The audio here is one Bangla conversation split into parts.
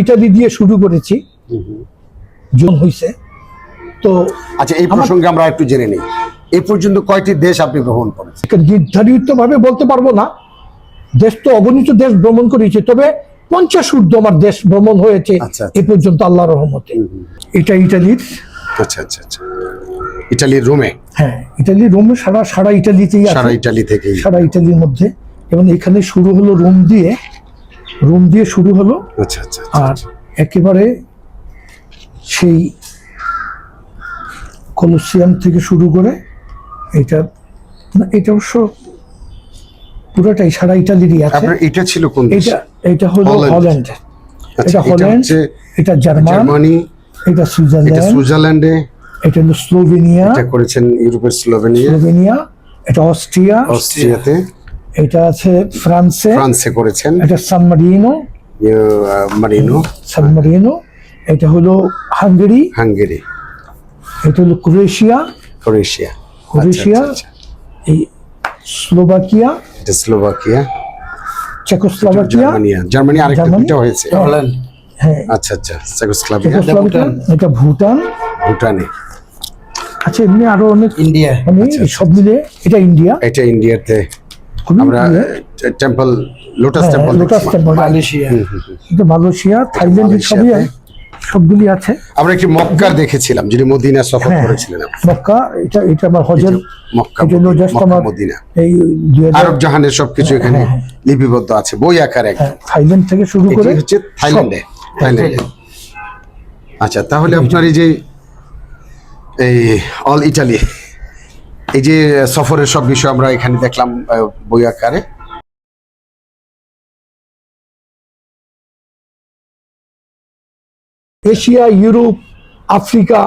ইটালি দিয়ে শুরু করেছি। জুন হয়েছে তো আচ্ছা এই প্রসঙ্গে আমরা একটু জেনে নিই। এই পর্যন্ত কয়টি দেশ আপনি ভ্রমণ করেছেন? নির্ধারিত ভাবে বলতে পারব না। দেশ তো অগণিত দেশ ভ্রমণ করেছে তবে পঞ্চাশ ঊর্ধ্ব আমার দেশ ভ্রমণ হয়েছে আচ্ছা, আচ্ছা। এ পর্যন্ত আল্লাহ রহমতে। এটা ইটালির। আচ্ছা আচ্ছা আচ্ছা। ইটালির রোমে? হ্যাঁ ইটালি রোম সারা সারা ইটালিতেই সারা ইটালি থেকে সারা ইটালির মধ্যে। এবং এখানে শুরু হলো রোম দিয়ে রোম দিয়ে শুরু হলো আচ্ছা আচ্ছা আর একেবারে সেই কলসিয়াম থেকে শুরু করে এটা না এটা অবশ্য পুরোটাই সারা ইটালিরই আছে। এটা ছিল কোন এটা এটা হলো হল্যান্ড। আচ্ছা, এটা হল্যান্ড এটা জার্মান এটা এটা সুইজারল্যান্ড সুইজারল্যান্ডে। এটা হলো স্লোভেনিয়া এটা করেছেন ইউরোপের স্লোভেনিয়া। স্লোভেনিয়া এটা অস্ট্রিয়া। অস্ট্রিয়াতে। এটা আছে ফ্রান্সে। ফ্রান্সে করেছেন। এটা সান মারিনো ইয়ে, মারিনো সান মারিনো এটা হলো হাঙ্গেরি। হাঙ্গেরি। এটা হলো ক্রোয়েশিয়া। ক্রোয়েশিয়া। ক্রোয়েশিয়া আচ্ছা, আচ্ছা, আচ্ছা। এই স্লোভাকিয়া। এটা স্লোভাকিয়া। চেকোস্লোভাকিয়া। জার্মানিয়া। জার্মানি আরেকটা জার্মানি? দুটো হয়েছে। হ্যাঁ। আচ্ছা আচ্ছা চেকোস্লোভাকিয়া। এটা ভুটান। ভুটানে। আচ্ছা এমনি আরও অনেক ইন্ডিয়া। মানে সব মিলে এটা ইন্ডিয়া। এটা ইন্ডিয়াতে আমরা টেম্পল লোটাস হ্যাঁ, টেম্পল লোটাস টেম্পল। মালয়েশিয়া। এটা মালয়েশিয়া থাইল্যান্ড সবই সবগুলি আছে। আমরা একটি মক্কার দেখেছিলাম যিনি মদিনা সফর হ্যাঁ করেছিলেন মক্কা এটা এটা আমার হজের মক্কা হলো মদিনা, আমার মদিনা। এই আরব জাহানের সবকিছু এখানে হ্যাঁ, লিপিবদ্ধ আছে বই আকারে একদম হ্যাঁ, থাইল্যান্ড থেকে শুরু করে হচ্ছে থাইল্যান্ডে থাইল্যান্ডে। আচ্ছা তাহলে আপনার এই যে এই অল ইটালি এই যে সফরের সব বিষয় আমরা এখানে দেখলাম বই আকারে। এশিয়া ইউরোপ আফ্রিকা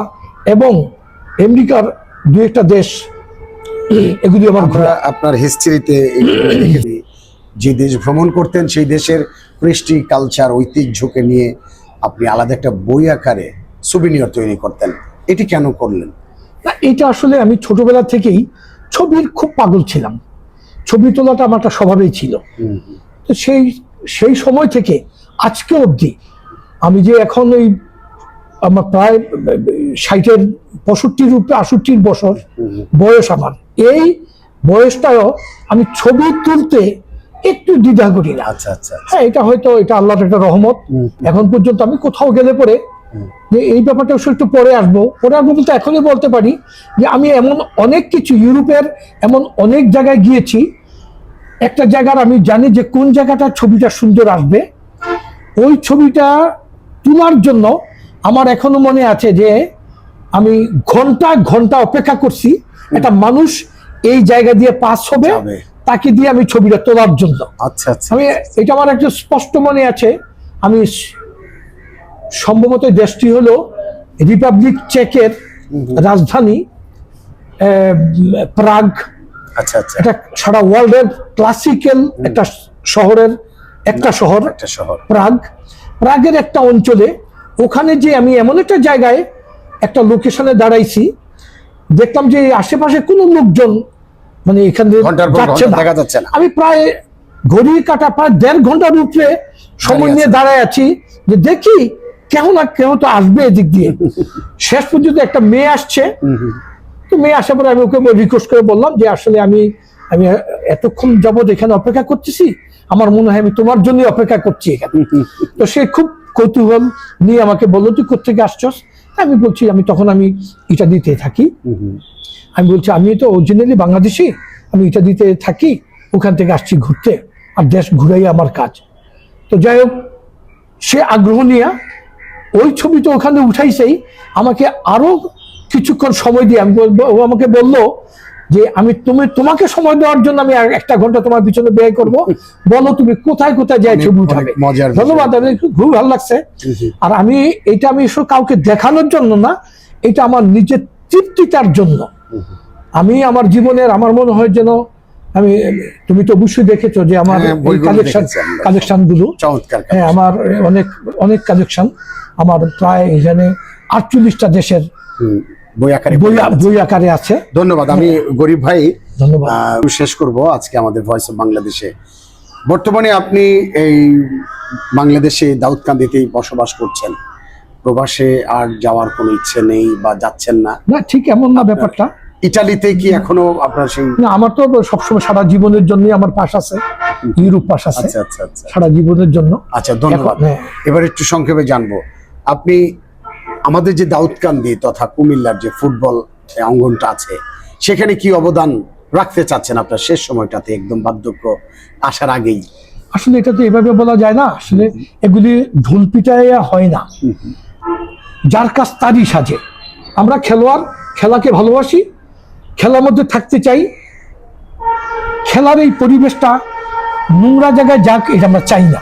এবং আমেরিকার দু একটা দেশ এগুলি আমার ঘোরা। আপনার হিস্ট্রিতে যে দেশ ভ্রমণ করতেন সেই দেশের কৃষ্টি কালচার ঐতিহ্যকে নিয়ে আপনি আলাদা একটা বই আকারে সুবিনিয়র তৈরি করতেন। এটি কেন করলেন? না এটা আসলে আমি ছোটবেলা থেকেই ছবির খুব পাগল ছিলাম। ছবি তোলাটা আমার একটা স্বভাবেই ছিল। তো সেই সেই সময় থেকে আজকে অবধি আমি যে এখন ওই আমার প্রায় ষাটের পঁয়ষট্টির রূপে আষট্টির বছর বয়স আমার। এই বয়সটাও আমি ছবি তুলতে একটু দ্বিধা করি না। আচ্ছা আচ্ছা হ্যাঁ এটা হয়তো এটা আল্লাহর একটা রহমত। এখন পর্যন্ত আমি কোথাও গেলে পরে যে এই ব্যাপারটা অবশ্য একটু পরে আসব। পরে আসব বলতে এখনই বলতে পারি যে আমি এমন অনেক কিছু ইউরোপের এমন অনেক জায়গায় গিয়েছি। একটা জায়গার আমি জানি যে কোন জায়গাটা ছবিটা সুন্দর আসবে। ওই ছবিটা তোলার জন্য আমার এখনও মনে আছে যে আমি ঘণ্টা ঘণ্টা অপেক্ষা করছি। একটা মানুষ এই জায়গা দিয়ে পাস হবে তাকে দিয়ে আমি ছবিটা তোলার জন্য। আচ্ছা আচ্ছা। আমি এটা আমার একটা স্পষ্ট মনে আছে। আমি সম্ভবত দেশটি হলো রিপাবলিক চেকের রাজধানী প্রাগ। আচ্ছা আচ্ছা। এটা সারা ওয়ার্ল্ডের ক্লাসিক্যাল একটা শহরের একটা শহর একটা শহর। প্রাগ। প্রাগের একটা অঞ্চলে ওখানে যে আমি এমন একটা জায়গায় একটা লোকেশনে দাঁড়াইছি দেখলাম যে আশেপাশে কোনো লোকজন মানে এখানে যাচ্ছে না। আমি প্রায় ঘড়ি কাটা প্রায় দেড় ঘণ্টার উপরে সময় নিয়ে দাঁড়ায় আছি যে দেখি কেউ না কেউ তো আসবে এদিক দিয়ে? শেষ পর্যন্ত একটা মেয়ে আসছে। তো মেয়ে আসার পরে আমি ওকে রিকোয়েস্ট করে বললাম যে আসলে আমি আমি এতক্ষণ যাবৎ এখানে অপেক্ষা করতেছি। আমার মনে হয় আমি তোমার জন্য অপেক্ষা করছি এখানে। তো সে খুব কৌতূহল নিয়ে আমাকে বলল তুই কোথেকে আসছস? আমি বলছি আমি তখন আমি এটা দিতে থাকি। আমি বলছি আমি তো অরিজিনালি বাংলাদেশি। আমি এটা দিতে থাকি ওখান থেকে আসছি ঘুরতে। আর দেশ ঘুরাই আমার কাজ। তো যাই হোক সে আগ্রহ নিয়ে ওই ছবি তো ওখানে উঠাইছেই। আমাকে আরও কিছুক্ষণ সময় দিয়ে আমি ও আমাকে বলল যে আমি তুমি তোমাকে সময় দেওয়ার জন্য আমি একটা ঘণ্টা তোমার পিছনে ব্যয় করব। বলো তুমি কোথায় কোথায় যাই ছবি উঠাবে? ধন্যবাদ আমি খুব ভালো লাগছে। আর আমি এটা আমি কাউকে দেখানোর জন্য না এটা আমার নিজের তৃপ্তিতার জন্য। আমি আমার জীবনের আমার মনে হয় যেন আমি তুমি তো অবশ্যই দেখেছ যে আমার হ্যাঁ, কালেকশন দেখেছি কালেকশনগুলো। হ্যাঁ আমার অনেক অনেক কালেকশন আমার প্রায় এখানে আটচল্লিশটা দেশের বই আকারে আছে। ধন্যবাদ আমি গরিব ভাই ধন্যবাদ। শেষ করব আজকে আমাদের ভয়েস অফ বাংলাদেশে বর্তমানে আপনি এই বাংলাদেশে দাউদকান্দিতেই বসবাস করছেন। প্রবাসে আর যাওয়ার কোনো ইচ্ছে নেই বা যাচ্ছেন না। না ঠিক এমন না ব্যাপারটা। ইটালিতে কি এখনও আপনার সেই না আমার তো সবসময় সারা জীবনের জন্যই আমার পাশ আছে। ইউরোপ পাশ আছে। আচ্ছা আচ্ছা আচ্ছা। সারা জীবনের জন্য। আচ্ছা ধন্যবাদ। হ্যাঁ। এবার একটু সংক্ষেপে জানব। আপনি আমাদের যে দাউদকান্দি তথা কুমিল্লার যে ফুটবল অঙ্গনটা আছে সেখানে কি অবদান রাখতে চাচ্ছেন আপনার শেষ সময়টাতে একদম বার্ধক্য আসার আগেই? আসলে এটা তো এভাবে বলা যায় না। আসলে এগুলি ঢোল পিটায় হয় না। যার কাজ তারই সাজে। আমরা খেলোয়াড় খেলাকে ভালোবাসি খেলার মধ্যে থাকতে চাই। খেলার এই পরিবেশটা নোংরা জায়গায় যাক এটা আমরা চাই না।